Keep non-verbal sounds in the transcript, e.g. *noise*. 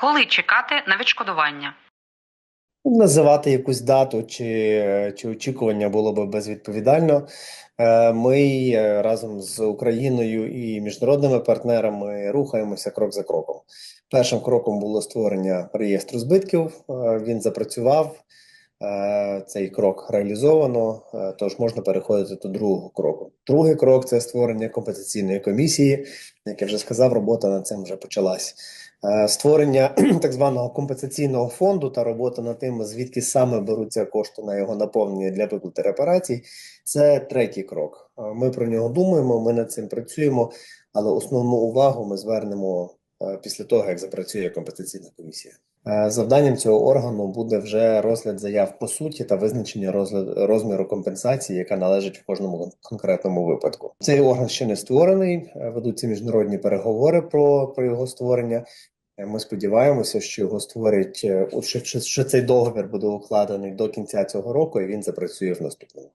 Коли чекати на відшкодування? Називати якусь дату чи, чи очікування було би безвідповідально. Е, Ми е, разом з Україною і міжнародними партнерами рухаємося крок за кроком. Першим кроком було створення реєстру збитків. Е, Він запрацював. Е, Цей крок реалізовано, е, тож можна переходити до другого кроку. Другий крок це створення компенсаційної комісії. Як я вже сказав, робота над цим вже почалась. Е, Створення *clears throat* так званого компенсаційного фонду та робота над тим, звідки саме беруться кошти на його наповнення для виплати репарацій. Це третій крок. Ми про нього думаємо, ми над цим працюємо, але основну увагу ми звернемо після того, як запрацює компенсаційна комісія. Е, Завданням цього органу буде вже розгляд заяв по суті та визначення розгляд, розміру компенсації, яка належить в кожному конкретному випадку. Цей орган ще не створений, е, ведуться міжнародні переговори про, про його створення. Е, Ми сподіваємося, що його створять, що, що, що цей договір буде укладений до кінця цього року, і він запрацює в наступному.